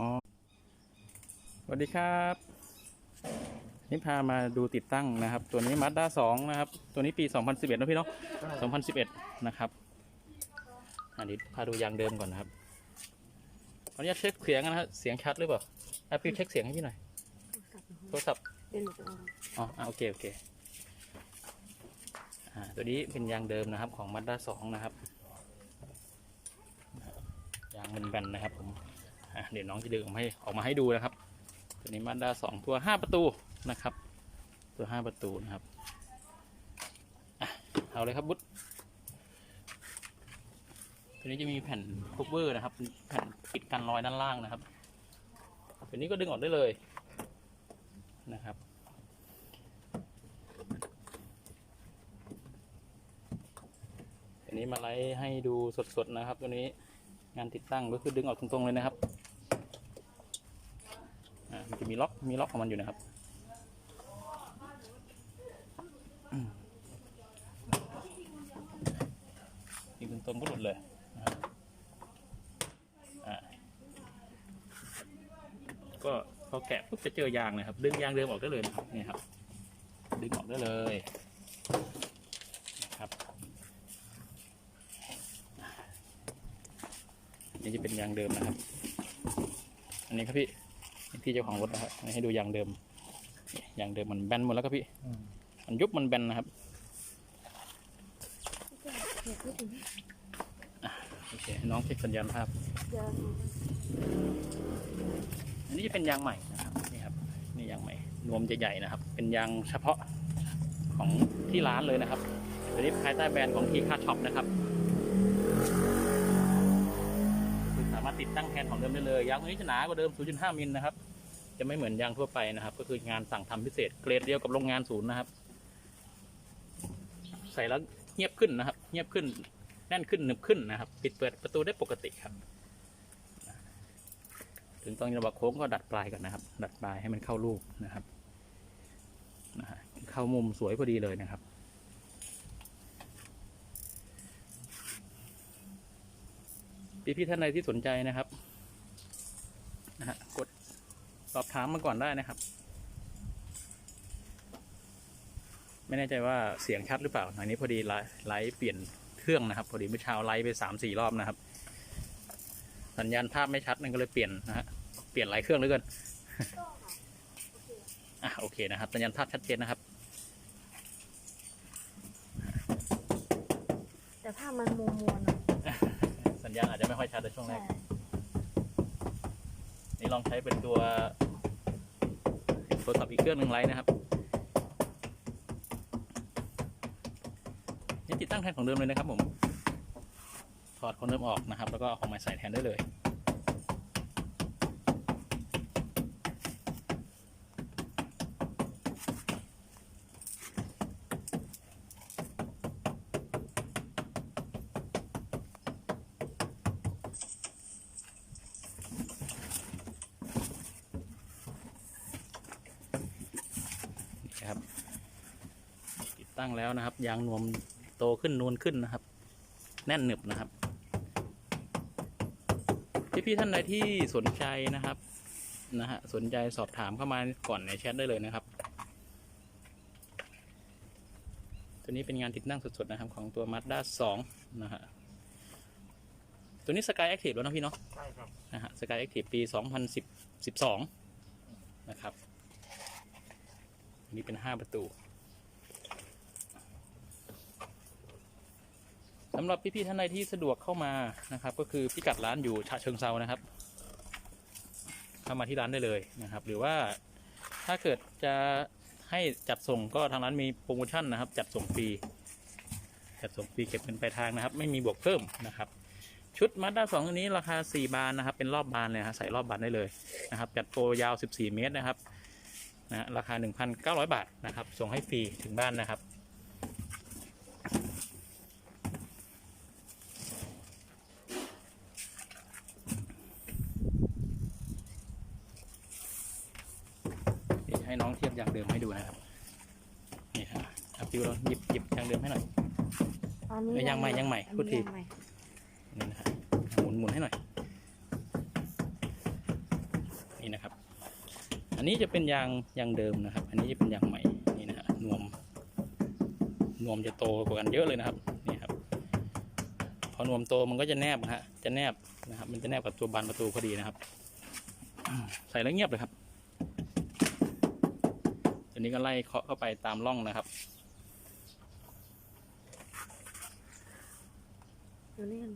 อ๋อสวัสดีครับนี่พามาดูติดตั้งนะครับ ตัวนี้มาด้าสองนะครับ ตัวนี้ปี 2011นะพี่เนาะ2011 นะครับอันนี้พาดูยางเดิมก่อนนะครับขออนุญาตเช็คเสียงนะครับเสียงชัดหรือเปล่าอะพี่เช็คเสียงให้พี่หน่อยโทรศัพท์เดี๋ยวหนูจะเอาอ๋ออะโอเคโอเคอ่าตัวนี้เป็นยางเดิมนะครับของมาด้าสองนะครับยางมันแบนนะครับผมอะ เดี๋ยวน้องจะดึงออกมาให้ออกมาให้ดูนะครับ ตัวนี้มาด้าสองตัวห้าประตูนะครับ ตัวห้าประตูนะครับอเอาเลยครับบุ๊ดตัวนี้จะมีแผ่นคัฟเวอร์นะครับ แผ่นปิดกันรอยด้านล่างนะครับตัวนี้ก็ดึงออกได้เลยนะครับอันนี้มาไลฟ์ให้ดูสดๆนะครับตัวนี้ งานติดตั้งก็คือดึงออกตรงๆเลยนะครับอ่ามันจะมีล็อกมีล็อกของมันอยู่นะครับอืมนี่ตรงๆก็หลุดเลยอ่าก็พอแกะปุ๊บจะเจอยางนะครับ ดึงยางเดิมออกได้เลยนี่ครับ ดึงออกได้เลยนะครับ นี่จะเป็นยางเดิมนะครับ อันนี้ครับพี่พี่เจ้าของรถนะครับให้ดูยางเดิมยางเดิมมันแบนหมดแล้วครับพี่มันยุบมันแบนนะครับโอเคน้องเช็คสัญญาณภาพอันนี้จะเป็นยางใหม่นะครับนี่ครับนี่ยางใหม่นวมจะใหญ่นะครับ เป็นยางเฉพาะของที่ร้านเลยนะครับตัวนี้ภายใต้แบรนด์ของทีคาช็อปนะครับ ติดตั้งแทนของเดิมได้เลยยางตัวนี้จะหนากว่าเดิม 0.5 มิลนะครับ จะไม่เหมือนยางทั่วไปนะครับ ก็คืองานสั่งทำพิเศษเกรดเดียวกับโรงงานศูนย์นะครับ ใส่แล้วเงียบขึ้นนะครับ เงียบขึ้นแน่นขึ้นหนึบขึ้นนะครับ ปิดเปิดประตูได้ปกติครับ ถึงตอนจังหวะโค้งก็ดัดปลายก่อนนะครับ ดัดปลายให้มันเข้ารูปนะครับเข้ามุมสวยพอดีเลยนะครับ พี่ๆท่านใดที่สนใจนะครับนะฮะกดสอบถามมาก่อนได้นะครับ ไม่แน่ใจว่าเสียงชัดหรือเปล่าอันนี้พอดีไลฟ์ไลเปลี่ยนเครื่องนะครับ พอดีเมื่อเช้าไลฟ์ไปสามสี่รอบนะครับ สัญญาณภาพไม่ชัดนั่นก็เลยเปลี่ยนนะฮะเปลี่ยนหลายเครื่องเหลือเกินอะโอเคนะครับ สัญญาณภาพชัดเจนนะครับ แต่ภาพมันมัวมัวๆหน่อย สัญญาณอาจจะไม่ค่อยชัดในช่วงแรใช่ก นี่ลองใช้เป็นตัวโทรศัพท์อีกเครื่องหนึ่งไลน์นะครับ นี่ติดตั้งแทนของเดิมเลยนะครับผม ถอดของเดิมออกนะครับ แล้วก็เอาของใหม่ใส่แทนได้เลย ติดตั้งแล้วนะครับ ยางนวมโตขึ้นนูนขึ้นนะครับ แน่นหนึบนะครับ พี่ๆท่านใดที่สนใจนะครับนะฮะสนใจสอบถามเข้ามาก่อนในแชทได้เลยนะครับ ตัวนี้เป็นงานติดตั้งสดๆนะครับ ของตัว Mazda 2 นะฮะตัวนี้ Sky Active แล้วนะพี่เนาะใช่ครับนะฮะ Sky Active ปี 2010 12นะครับอันนี้เป็นห้าประตู สำหรับพี่ๆท่านใดที่สะดวกเข้ามานะครับ ก็คือพิกัดร้านอยู่ฉะเชิงเซานะครับเข้ามาที่ร้านได้เลยนะครับ หรือว่าถ้าเกิดจะให้จัดส่งก็ทางร้านมีโปรโมชั่นนะครับ จัดส่งฟรีจัดส่งฟรีเก็บเงินปลายทางนะครับ ไม่มีบวกเพิ่มนะครับ ชุดมาด้าสองตัวนี้ราคา 4 บานนะครับ เป็นรอบบานเลยฮะใส่รอบบานได้เลยนะครับ จัดโปรยาว 14 เมตรนะครับนะราคา 1,900 บาทนะครับ ส่งให้ฟรีถึงบ้านนะครับ นี่ให้น้องเทียบยางเดิมให้ดูนะครับ นี่ครับเอา ฟิวเราหยิบหยิบยางเดิมให้หน่อย อันนี้เอ้ยยังใหม่ยังใหม่อันนี้พูดที ยังใหม่นี่นะครับหมุนหมุนให้หน่อยอันนี้จะเป็นยางยางเดิมนะครับ อันนี้จะเป็นยางใหม่ นี่นะฮะนวม นวมจะโตกว่ากันเยอะเลยนะครับ นี่ครับ พอนวมโตมันก็จะแนบนะฮะ จะแนบนะครับ มันจะแนบกับตัวบานประตูพอดีนะครับ ใส่แล้วเงียบเลยครับทีนี้ก็ไล่เคาะเข้าไปตามร่องนะครับ เดี๋ยวนี้กัน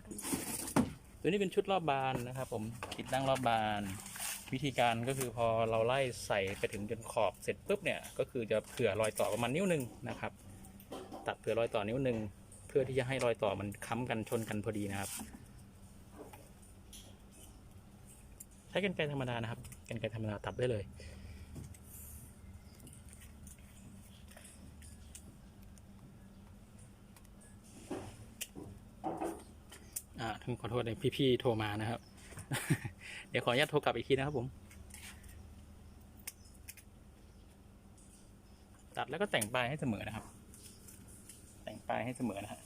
ตัวนี้เป็นชุดรอบบานนะครับผมติดตั้งรอบบาน วิธีการก็คือพอเราไล่ใส่ไปถึงจนขอบเสร็จปุ๊บเนี่ยก็คือจะเผื่อรอยต่อประมาณนิ้วหนึ่งนะครับ ตัดเผื่อรอยต่อนิ้วหนึ่งเพื่อที่จะให้รอยต่อมันค้ำกันชนกันพอดีนะครับ ใช้กันไกรธรรมดานะครับกันไกรธรรมดาตัดได้เลย ท่านขอโทษเลยพี่ๆโทรมานะครับ เดี๋ยวขออนุญาตโทรกลับอีกทีนะครับผม ตัดแล้วก็แต่งปลายให้เสมอนะครับ แต่งปลายให้เสมอนะฮะ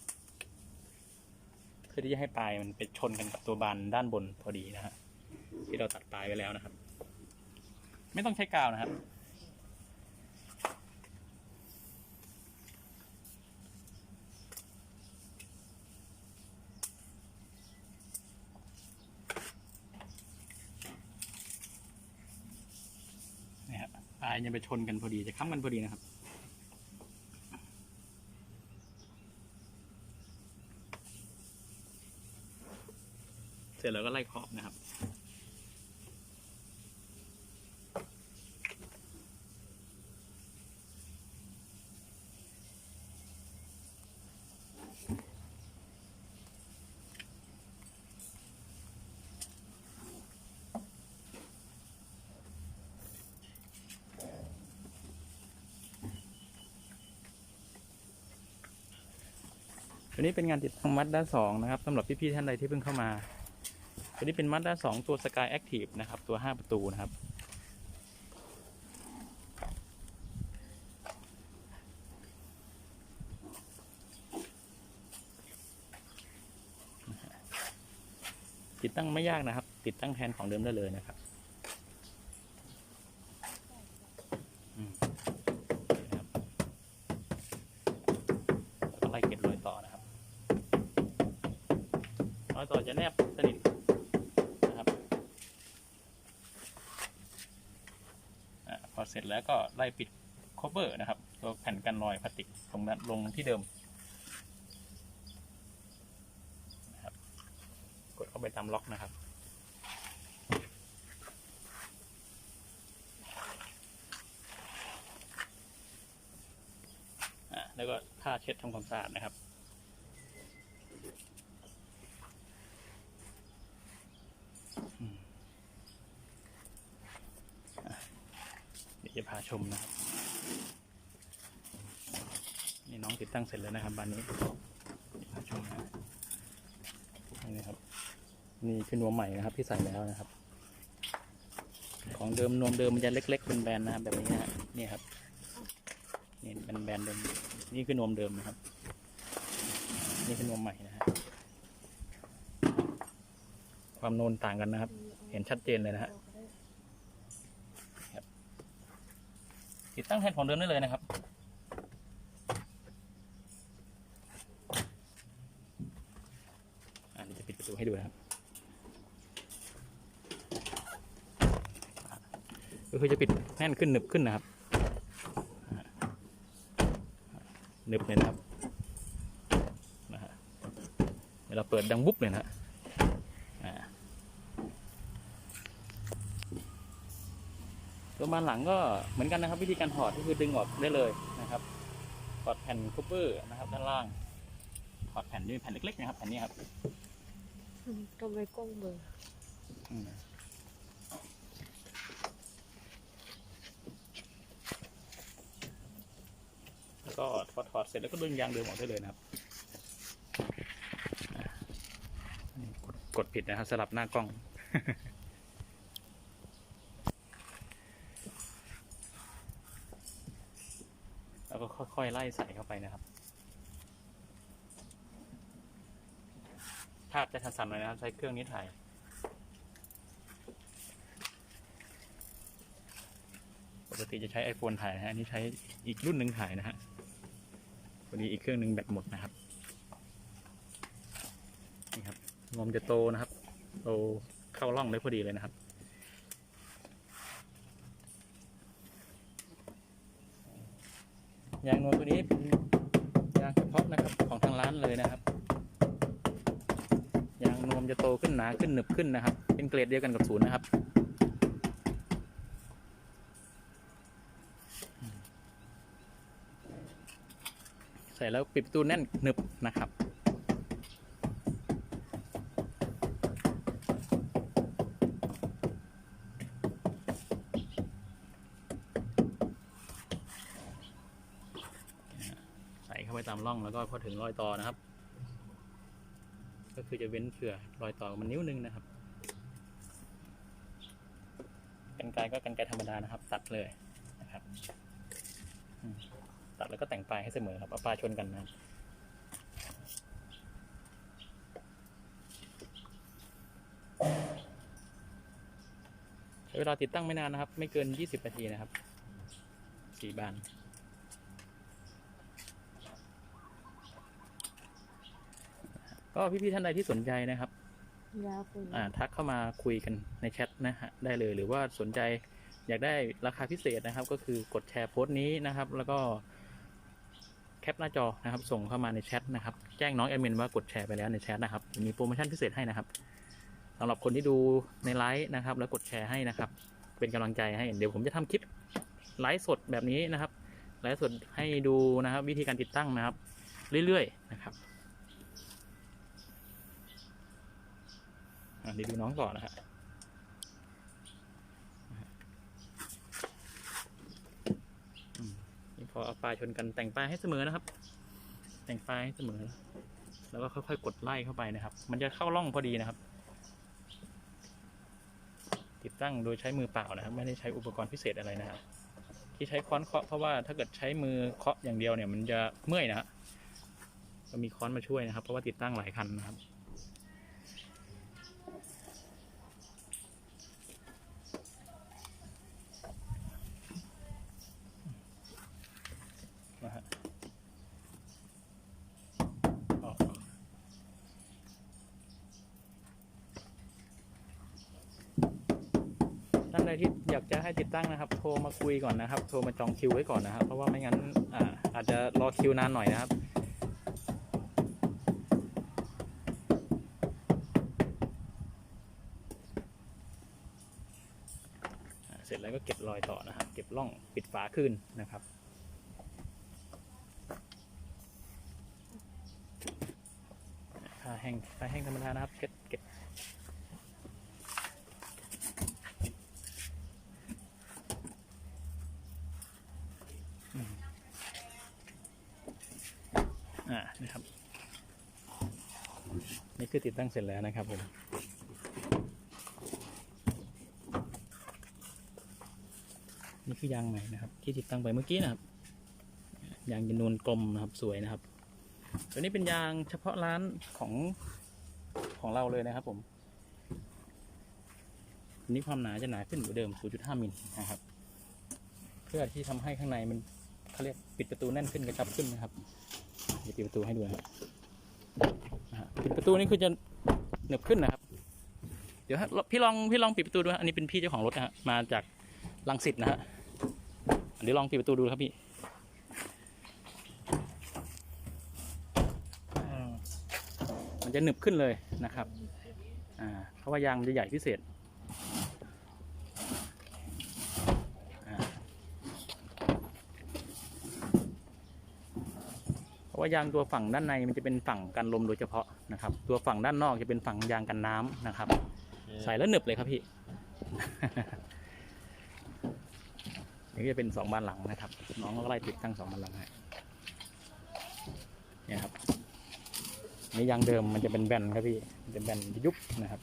เพื่อที่จะให้ปลายมันไปชนกันกับตัวบานด้านบนพอดีนะฮะที่เราตัดปลายไว้แล้วนะครับ ไม่ต้องใช้กาวนะครับ นี่ครับปลาย จะไปชนกันพอดีจะค้ำกันพอดีนะครับ เสร็จแล้วก็ไล่ขอบนะครับ ตัวนี้เป็นงานติดตั้งมัดด้านสองนะครับสำหรับพี่ๆท่านใดที่เพิ่งเข้ามา ตัวนี้เป็นมัดด้านสองตัว Sky Active นะครับ ตัว 5 ประตูนะครับติดตั้งไม่ยากนะครับ ติดตั้งแทนของเดิมได้เลยนะครับอืมนะครับแล้วก็ไล่เก็บรอยต่อนะครับ รอยต่อจะแนบสนิทนะครับอาพอ เสร็จแล้วก็ไล่ปิด cover นะครับ ตัวแผ่นกันรอยพลาสติกตรงนั้นลงที่เดิมนะครับกดเข้าไปตามล็อกนะครับอะแล้วก็ผ้าเช็ดทำความสะอาดนะครับ เดี๋ยว จะพาชมนะครับ นี่น้องติดตั้งเสร็จแล้วนะครับบ้านนี้พาชมนะนี่ครับ นี่คือนวมใหม่นะครับที่ใส่แล้วนะครับ ของเดิมนวมเดิมมันจะเล็กๆเป็นแบนนะครับแบบนี้นะฮะนี่ครับนี่เป็นแบนเดิมนี่คือนวมเดิมนะครับ นี่คือนวมใหม่นะฮะความโนนต่างกันนะครับ เห็นชัดเจนเลยนะฮะ ติดตั้งแทนของเดิมได้เลยนะครับ อันนี้จะปิดประตูให้ดูนะครับก็คือจะปิดแน่นขึ้นหนึบขึ้นนะครับหนึบเลยนะครับนะฮะเดี๋ยวเราเปิดดังบุ๊บเลยนะฮะอ่า ตัวบานหลังก็เหมือนกันนะครับ วิธีการถอดก็คือดึงออกได้เลยนะครับถอดแผ่นคูเปอร์นะครับ ด้านล่างถอดแผ่นด้วยแผ่นเล็กๆนะครับแผ่นนี้ครับทำไมกล้องเบลอร์อืมแล้วก็ถอดถอดเสร็จแล้วก็ดึงยางเดิมออกได้เลยนะครับอะนี่กดกดผิดนะครับสลับหน้ากล้อง แล้วก็ค่อยๆไล่ใส่เข้าไปนะครับภาพจะสั่นๆหน่อยนะครับ ใช้เครื่องนี้ถ่ายปกติจะใช้ iPhone ถ่ายนะฮะอันนี้ใช้อีกรุ่นหนึ่งถ่ายนะฮะพอดีอีกเครื่องหนึ่งแบตหมดนะครับนี่ครับงอมจะโตนะครับ โตเข้าร่องได้พอดีเลยนะครับ ยางนวลตัวนี้เป็นยางเฉพาะนะครับของทางร้านเลยนะครับ ยางนวมจะโตขึ้นหนาขึ้นหนึบขึ้นนะครับ เป็นเกรดเดียวกันกับศูนย์นะครับใส่แล้วปิดประตูแน่นหนึบนะครับ ใส่เข้าไป ตามร่องแล้วก็พอถึงรอยต่อนะครับ ก็คือจะเว้นเผื่อรอยต่อมันนิ้วนึงนะครับกันไกก็กันไกธรรมดานะครับ ตัดเลยนะครับตัดแล้วก็แต่งปลายให้เสมอครับเอาปลายชนกันนะครับใช้เวลาติดตั้งไม่นานนะครับ ไม่เกิน 20 นาทีนะครับ สี่บาน ก็พี่ๆท่านใดที่สนใจนะครับยาวไปอ่าทักเข้ามาคุยกันในแชทนะฮะได้เลย หรือว่าสนใจอยากได้ราคาพิเศษนะครับ ก็คือกดแชร์โพสต์นี้นะครับ แล้วก็แคปหน้าจอนะครับ ส่งเข้ามาในแชทนะครับ แจ้งน้องแอดมินว่ากดแชร์ไปแล้วในแชทนะครับ มีโปรโมชั่นพิเศษให้นะครับสำหรับคนที่ดูในไลฟ์นะครับ แล้วกดแชร์ให้นะครับ เป็นกำลังใจให้เดี๋ยวผมจะทำคลิปไลฟ์สดแบบนี้นะครับไลฟ์สดให้ดูนะครับ วิธีการติดตั้งนะครับ เรื่อยๆนะครับ เดี๋ยวดูน้องต่อนะฮะนี่พอเอาปลายชนกันแต่งปลายให้เสมอนะครับ แต่งปลายให้เสมอ แล้วก็ค่อยๆกดไล่เข้าไปนะครับ มันจะเข้าร่องพอดีนะครับ ติดตั้งโดยใช้มือเปล่านะครับ ไม่ได้ใช้อุปกรณ์พิเศษอะไรนะครับที่ใช้ค้อนเคาะเพราะว่าถ้าเกิดใช้มือเคาะอย่างเดียวเนี่ยมันจะเมื่อยนะฮะก็มีค้อนมาช่วยนะครับ เพราะว่าติดตั้งหลายคันนะครับ ที่อยากจะให้ติดตั้งนะครับ โทรมาคุยก่อนนะครับ โทรมาจองคิวไว้ก่อนนะครับ เพราะว่าไม่งั้นอ่าอาจจะรอคิวนานหน่อยนะครับเสร็จแล้วก็เก็บรอยต่อนะครับ เก็บร่องปิดฝาคืนนะครับผ้าแห้งผ้าแห้งธรรมดานะครับเก็บเก็บอืมอ่านะครับ นี่ คือติดตั้งเสร็จแล้วนะครับผมนี่คือยางใหม่นะครับ ที่ติดตั้งไปเมื่อกี้นะครับยางจะนูนกลมนะครับสวยนะครับ ตัวนี้เป็นยางเฉพาะร้านของของเราเลยนะครับ ผมอันนี้ความหนาจะหนาขึ้นกว่าเดิม 0.5 มิลนะครับ เพื่อที่ทำให้ข้างในมันเขาเรียกปิดประตูแน่นขึ้นกระชับขึ้นนะครับเดี๋ยวปิดประตูให้ดูนะครับ ปิดประตูนี่คือจะเหนืบขึ้นนะครับ เดี๋ยวฮะพี่ลองพี่ลองปิดประตูดูฮะอันนี้เป็นพี่เจ้าของรถนะฮะมาจากลังสิตนะฮะเดี๋ยวลองปิดประตูดูครับพี่มันจะหนึบขึ้นเลยนะครับ อ่าเพราะว่ายางมันจะใหญ่พิเศษอ่าเพราะว่ายางตัวฝั่งด้านในมันจะเป็นฝั่งกันลมโดยเฉพาะนะครับ ตัวฝั่งด้านนอกจะเป็นฝั่งยางกันน้ำนะครับ ใส่แล้วหนึบเลยครับพี่นี่ก็จะเป็นสองบานหลังนะครับ น้องก็ไล่ติดตั้งสองบานหลังให้เนี่ยครับนี่ยางเดิมมันจะเป็นแบนครับพี่มันจะแบนยุบนะครับ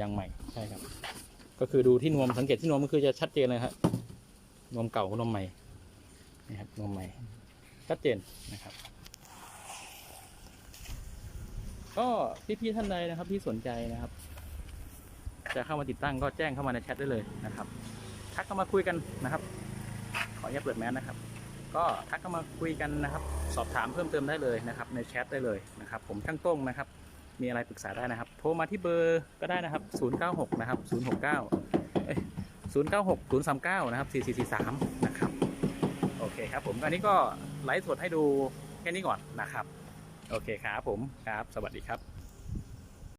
ยางใหม่ใช่ครับ ก็คือดูที่นวมสังเกตที่นวมก็คือจะชัดเจนเลยครับนวมเก่ากับนวมใหม่นี่ครับนวมใหม่ ชัดเจนนะครับก็ก็พี่ๆท่านใดนะครับที่สนใจนะครับ จะเข้ามาติดตั้งก็แจ้งเข้ามาในแชทได้เลยนะครับทักเข้ามาคุยกันนะครับ ขออนุญาตเปิดแมสนะครับ ก็ทักเข้ามาคุยกันนะครับ สอบถามเพิ่มเติมได้เลยนะครับ ในแชทได้เลยนะครับ ผมช่างต้งนะครับ มีอะไรปรึกษาได้นะครับ โทรมาที่เบอร์ก็ได้นะครับ 096 นะครับ 069เอ้ย096 039 นะครับ 4443 นะครับ โอเคครับผมอันนี้ก็ไลฟ์สดให้ดูแค่นี้ก่อนนะครับ โอเคครับผมครับ สวัสดีครับ